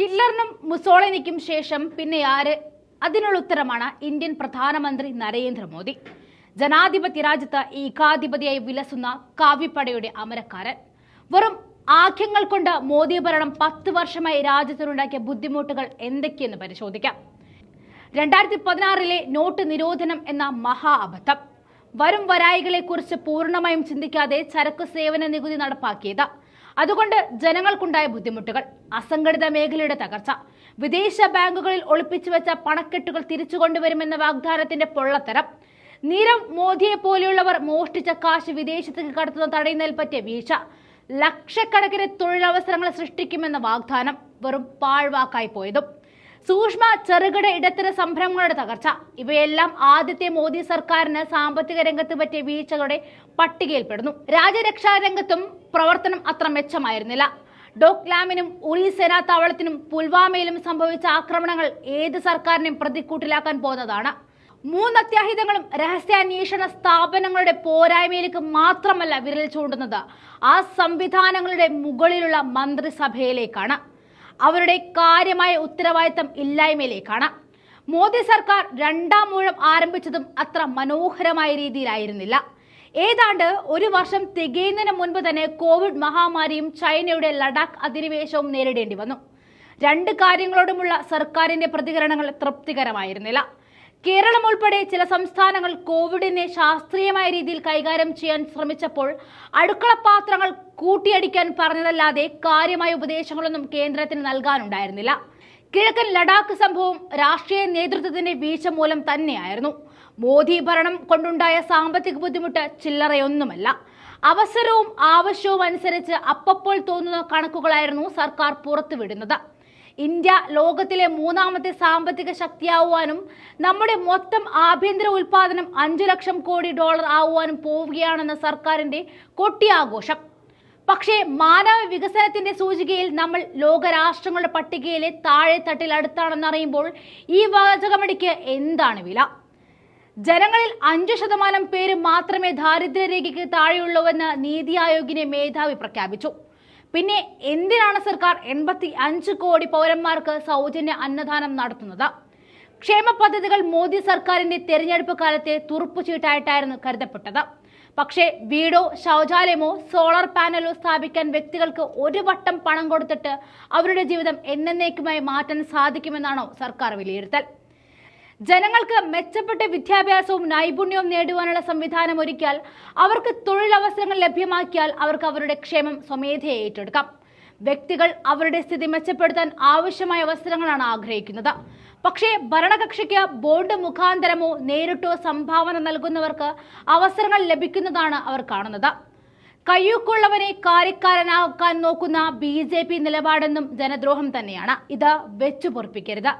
ഹിറ്റ്ലറിനും മുസോളിനിക്കും ശേഷം പിന്നെ ആര്? അതിനുള്ള ഉത്തരമാണ് ഇന്ത്യൻ പ്രധാനമന്ത്രി നരേന്ദ്രമോദി. ജനാധിപത്യ രാജ്യത്ത് ഏകാധിപതിയായി വിലസുന്ന കാവ്യപ്പടയുടെ അമരക്കാരൻ. വെറും ആഖ്യങ്ങൾ കൊണ്ട് മോദി ഭരണം പത്ത് വർഷമായി രാജ്യത്തിനുണ്ടാക്കിയ ബുദ്ധിമുട്ടുകൾ എന്തൊക്കെയെന്ന് പരിശോധിക്കാം. രണ്ടായിരത്തി പതിനാറിലെ നോട്ട് നിരോധനം എന്ന മഹാ അബദ്ധം. വരും വരായികളെ കുറിച്ച് പൂർണമായും ചിന്തിക്കാതെ ചരക്ക് സേവന നികുതി നടപ്പാക്കിയത്. അതുകൊണ്ട് ജനങ്ങൾക്കുണ്ടായ ബുദ്ധിമുട്ടുകൾ അസംഘടിത മേഖലയുടെ തകർച്ച വിദേശ ബാങ്കുകളിൽ ഒളിപ്പിച്ചു വെച്ച പണക്കെട്ടുകൾ തിരിച്ചു കൊണ്ടുവരുമെന്ന വാഗ്ദാനത്തിന്റെ പൊള്ളത്തരം നീരവ് മോദിയെ പോലെയുള്ളവർ മോഷ്ടിച്ച കാശ് വിദേശത്തേക്ക് കടത്തുന്ന തടയുന്നതിൽ പറ്റിയ വീഴ്ച ലക്ഷക്കണക്കിന് തൊഴിലവസരങ്ങൾ സൃഷ്ടിക്കുമെന്ന വാഗ്ദാനം വെറും പാഴ്വാക്കായി പോയതും സൂക്ഷ്മ ചെറുകിട ഇടത്തര സംരംഭങ്ങളുടെ തകർച്ച ഇവയെല്ലാം ആദ്യത്തെ മോദി സർക്കാരിന് സാമ്പത്തിക രംഗത്ത് പറ്റിയ വീഴ്ചകളുടെ പട്ടികയിൽപ്പെടുന്നു. രാജ്യരക്ഷാ രംഗത്തും പ്രവർത്തനം അത്ര മെച്ചമായിരുന്നില്ല. ഡോക്ലാമിനും ഉറി സേനാ താവളത്തിനും പുൽവാമയിലും സംഭവിച്ച ആക്രമണങ്ങൾ ഏത് സർക്കാരിനെയും പ്രതിക്കൂട്ടിലാക്കാൻ പോകുന്നതാണ് മൂന്ന് അത്യാഹിതങ്ങളും രഹസ്യാന്വേഷണ സ്ഥാപനങ്ങളുടെ പോരായ്മയിലേക്ക് മാത്രമല്ല വിരൽ ചൂണ്ടുന്നത്. ആ സംവിധാനങ്ങളുടെ മുകളിലുള്ള മന്ത്രിസഭയിലേക്കാണ്. അവരുടെ കാര്യമായ ഉത്തരവാദിത്തം ഇല്ലായ്മയിലേക്കാണ്. മോദി സർക്കാർ രണ്ടാം മൂഴം ആരംഭിച്ചതും അത്ര മനോഹരമായ രീതിയിലായിരുന്നില്ല. ഏതാണ്ട് ഒരു വർഷം തികയുന്നതിന് മുൻപ് തന്നെ കോവിഡ് മഹാമാരിയും ചൈനയുടെ ലഡാക്ക് അധിനിവേശവും നേരിടേണ്ടി വന്നു. രണ്ട് കാര്യങ്ങളോടുമുള്ള സർക്കാരിന്റെ പ്രതികരണങ്ങൾ തൃപ്തികരമായിരുന്നില്ല. കേരളം ഉൾപ്പെടെ ചില സംസ്ഥാനങ്ങൾ കോവിഡിനെ ശാസ്ത്രീയമായ രീതിയിൽ കൈകാര്യം ചെയ്യാൻ ശ്രമിച്ചപ്പോൾ അടുക്കളപാത്രങ്ങൾ കൂട്ടിയടിക്കാൻ പറഞ്ഞതല്ലാതെ കാര്യമായ ഉപദേശങ്ങളൊന്നും കേന്ദ്രത്തിന് നൽകാനുണ്ടായിരുന്നില്ല. കിഴക്കൻ ലഡാക്ക് സംഭവം രാഷ്ട്രീയ നേതൃത്വത്തിന്റെ വീഴ്ച മൂലം തന്നെയായിരുന്നു. മോദി ഭരണം കൊണ്ടുണ്ടായ സാമ്പത്തിക ബുദ്ധിമുട്ട് ചില്ലറയൊന്നുമല്ല. അവസരവും ആവശ്യവും അനുസരിച്ച് അപ്പപ്പോൾ തോന്നുന്ന കണക്കുകളായിരുന്നു സർക്കാർ പുറത്തുവിടുന്നത്. ഇന്ത്യ ലോകത്തിലെ മൂന്നാമത്തെ സാമ്പത്തിക ശക്തിയാവാനും നമ്മുടെ മൊത്തം ആഭ്യന്തര ഉൽപാദനം അഞ്ചു ലക്ഷം കോടി ഡോളർ ആവുവാനും പോവുകയാണെന്ന സർക്കാരിന്റെ കൊട്ടിയാഘോഷം. പക്ഷേ മാനവ വികസനത്തിന്റെ സൂചികയിൽ നമ്മൾ ലോകരാഷ്ട്രങ്ങളുടെ പട്ടികയിലെ താഴെ തട്ടിൽ അടുത്താണെന്നറിയുമ്പോൾ ഈ വാചകമടിക്ക് എന്താണ് വില? ജനങ്ങളിൽ അഞ്ചു ശതമാനം പേര് മാത്രമേ ദാരിദ്ര്യരേഖയ്ക്ക് താഴെയുള്ളൂവെന്ന് നീതി ആയോഗിനെ മേധാവി പ്രഖ്യാപിച്ചു. പിന്നെ എന്തിനാണ് സർക്കാർ എൺപത്തി അഞ്ച് കോടി പൗരന്മാർക്ക് സൗജന്യ അന്നദാനം നടത്തുന്നത്? ക്ഷേമ പദ്ധതികൾ മോദി സർക്കാരിന്റെ തെരഞ്ഞെടുപ്പ് കാലത്തെ തുറുപ്പുചീട്ടായിട്ടായിരുന്നു കരുതപ്പെട്ടത്. പക്ഷേ വീടോ ശൗചാലയമോ സോളാർ പാനലോ സ്ഥാപിക്കാൻ വ്യക്തികൾക്ക് ഒരു വട്ടം പണം കൊടുത്തിട്ട് അവരുടെ ജീവിതം എന്നേക്കുമായി മാറ്റാൻ സാധിക്കുമെന്നാണോ സർക്കാർ വിലയിരുത്തൽ? ജനങ്ങൾക്ക് മെച്ചപ്പെട്ട വിദ്യാഭ്യാസവും നൈപുണ്യവും നേടുവാനുള്ള സംവിധാനം ഒരുക്കിയാൽ അവർക്ക് തൊഴിലവസരങ്ങൾ ലഭ്യമാക്കിയാൽ അവർക്ക് അവരുടെ ക്ഷേമം സ്വമേധയെ ഏറ്റെടുക്കാം. വ്യക്തികൾ അവരുടെ സ്ഥിതി മെച്ചപ്പെടുത്താൻ ആവശ്യമായ അവസരങ്ങളാണ് ആഗ്രഹിക്കുന്നത്. പക്ഷേ ഭരണകക്ഷിക്ക് ബോർഡ് മുഖാന്തരമോ നേരിട്ടോ സംഭാവന നൽകുന്നവർക്ക് അവസരങ്ങൾ ലഭിക്കുന്നതാണ് അവർ കാണുന്നത്. കയ്യൂക്കുള്ളവനെ കാര്യക്കാരനാക്കാൻ നോക്കുന്ന ബി ജെ പി നിലപാടെന്നും ജനദ്രോഹം തന്നെയാണ്. ഇത് വെച്ചു പൊറപ്പിക്കരുത്